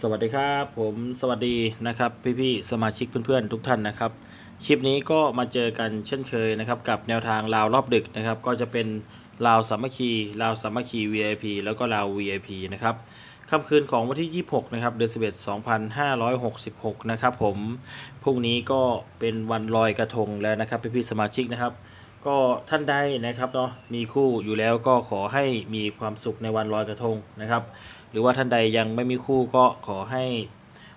สวัสดีครับผมสวัสดีนะครับพี่ๆสมาชิกเพื่อนๆทุกท่านนะครับคลิปนี้ก็มาเจอกันเช่นเคยนะครับกับแนวทางลาวรอบดึกนะครับก็จะเป็นลาวสามัคคีลาวสามัคคี VIP แล้วก็ลาว VIP นะครับค่ำคืนของวันที่ 26 นะครับ เดือน 11 2566 นะครับผมพรุ่งนี้ก็เป็นวันลอยกระทงแล้วนะครับพี่ๆสมาชิกนะครับก็ท่านใดนะครับเนาะมีคู่อยู่แล้วก็ขอให้มีความสุขในวันลอยกระทงนะครับ หรือว่าท่านใดยังไม่มีคู่ก็ขอให้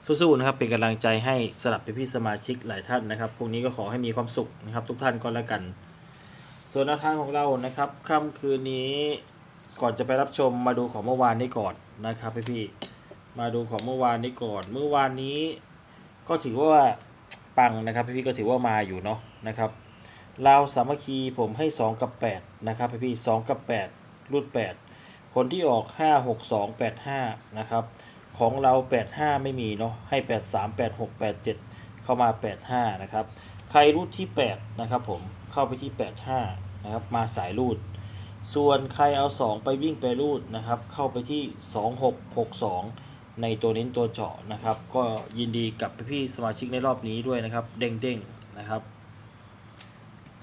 สู้ๆนะครับเป็นกำลังใจให้สลับไปพี่สมาชิกหลายท่านนะครับพวกนี้ก็ขอให้มีความสุขนะครับ ทุกท่านก็แล้วกัน ส่วนแนวทางของเรานะครับค่ำคืนนี้ก่อนจะไปรับชมมาดูของเมื่อวานนี้ก่อนนะครับพี่ๆมาดูของเมื่อวานนี้ก่อน เมื่อวานนี้ก็ถือว่าปังนะครับพี่ๆก็ถือว่ามาอยู่เนาะนะครับลาวสามัคคีผมให้ 2 กับ 8 นะครับพี่ๆ2กับ 8รุ่น8 ผลที่ออก 5 6 2 8 5 นะครับ ของเรา 85 ไม่มีเนาะ ให้ 83 86 87 เข้ามา 85 นะครับ ใครรูดที่ 8 นะครับผม เข้าไปที่ 85 นะครับ มาสายรูด ส่วนใครเอา 2 ไปวิ่งไปรูดนะครับ เข้าไปที่ 2662 ในตัวเน้นตัวเจาะนะครับ ก็ยินดีกับพี่ๆสมาชิกในรอบนี้ด้วยนะครับ เด้งๆ นะครับ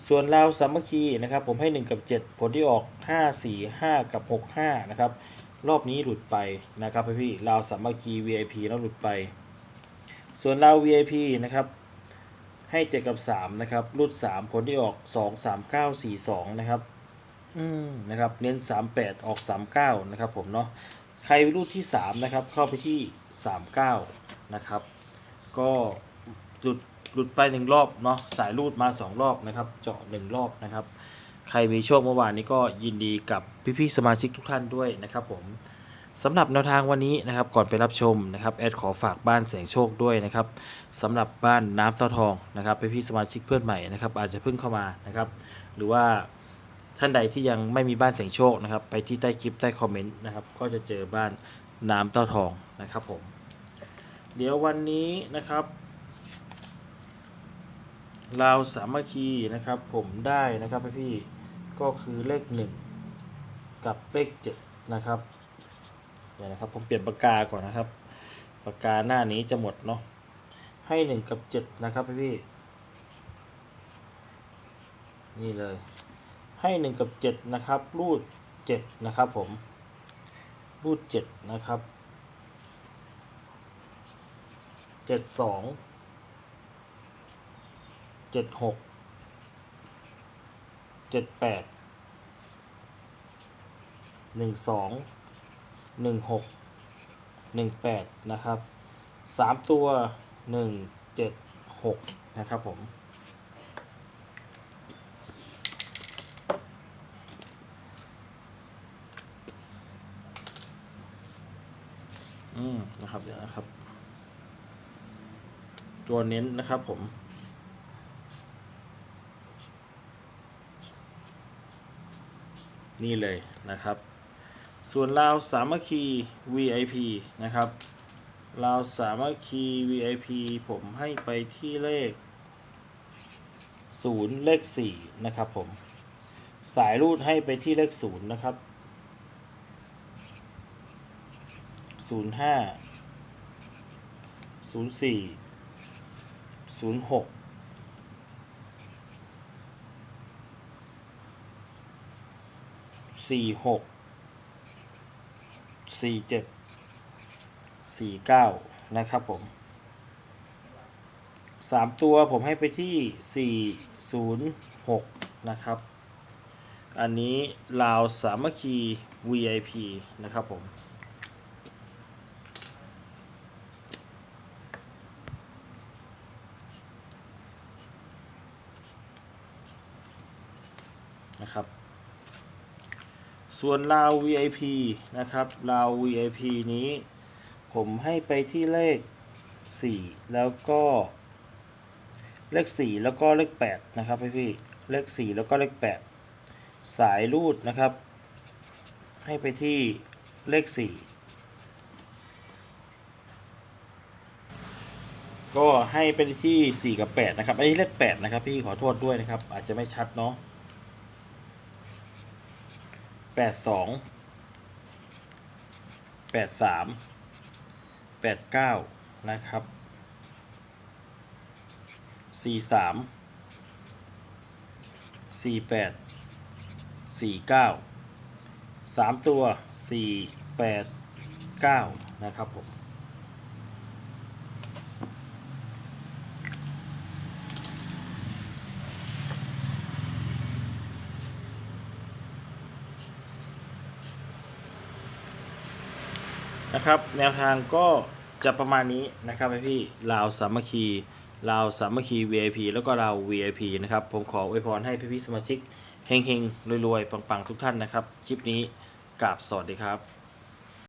ส่วนลาวสามัคคีนะครับผมให้ 1 กับ 7 ผลที่ออก 5 4 5 กับ 6 5 นะครับ รอบนี้หลุดไปนะครับพี่ลาวสามัคคี VIP แล้วหลุดไป ส่วนลาว VIP นะครับให้ 7 กับ 3 นะครับรุด 3 ผลที่ออก 2 3 9 4 2 นะครับ อืมนะครับเน้น 38 ออก 39 นะครับผมเนาะใครรูดที่ 3 นะครับ เข้าไปที่ 39 นะครับ ก็หลุด หลุดไปหนึ่งรอบเนาะสายรูดมาสองรอบนะครับ เจาะหนึ่งรอบนะครับ ใครมีโชคเมื่อวานนี้ก็ยินดีกับพี่ๆสมาชิกทุกท่านด้วยนะครับผมสำหรับแนวทางวันนี้นะครับก่อนไปรับชมนะครับแอดขอฝากบ้านแสงโชคด้วยนะครับสำหรับบ้านน้ำเต้าทองนะครับพี่ๆสมาชิกเพื่อนใหม่นะครับอาจจะเพิ่งเข้ามานะครับ หรือว่าท่านใดที่ยังไม่มีบ้านแสงโชคนะครับ ไปที่ใต้คลิปใต้คอมเมนต์นะครับก็จะเจอบ้านน้ำเต้าทองนะครับผมเดี๋ยววันนี้นะครับ ลาวสามัคคีนะครับ ผมได้นะครับพี่ก็คือเลขหนึ่งกับเลขเจ็ดนะครับเดี๋ยวนะครับผมเปลี่ยนปากกาก่อนนะครับปากกาหน้านี้จะหมดเนาะให้หนึ่งกับเจ็ดนะครับพี่นี่เลย ให้หนึ่งกับเจ็ดนะครับ รูดเจ็ดนะครับผม รูดเจ็ดนะครับเจ็ดสอง เจ็ดหกเจ็ดแปดหนึ่งสองหนึ่งหกหนึ่งแปดนะครับสามตัวหนึ่งเจ็ดหกนะครับผมอืมนะครับเดี๋ยวนะครับ ตัวเน้นนะครับผม นี่เลยนะครับ ส่วนลาวสามัคคี VIP นะครับลาวสามัคคี VIP ผมให้ไปที่เลข 0 เลข 4 นะครับผม สายรูดให้ไปที่เลข 0 นะครับ 05 04 06 สี่หกสี่เจ็ดสี่เก้านะครับผมสามตัวผมให้ไปที่สี่ศูนย์หกนะครับ อันนี้ลาวสามัคคี VIP นะครับผมนะครับ ส่วนลาว VIP นะครับลาว VIP นี้ ผมให้ไปที่เลข 4 แล้วก็เลข 4 แล้วก็เลข 8 นะครับพี่พี่ๆเลข 4 แล้วก็เลข 8 สายรูดนะครับ ให้ไปที่เลข 4 ก็ให้ไปที่ 4 กับ 8 นะครับอันนี้เลข 8 นะครับพี่ขอโทษด้วยนะครับ อาจจะไม่ชัดเนาะ แปดสองแปดสามแปดเก้านะครับสี่สามสี่แปดสี่เก้าสามตัวสี่แปดเก้านะครับผม นะครับ แนวทางก็จะประมาณนี้นะครับพี่ลาวสามัคคีลาวสามัคคี VIP แล้วก็ลาว VIP นะครับ ผมขออวยพรให้พี่ๆสมาชิกเฮงๆรวยๆปังๆทุกท่านนะครับ คลิปนี้กราบสวัสดีครับ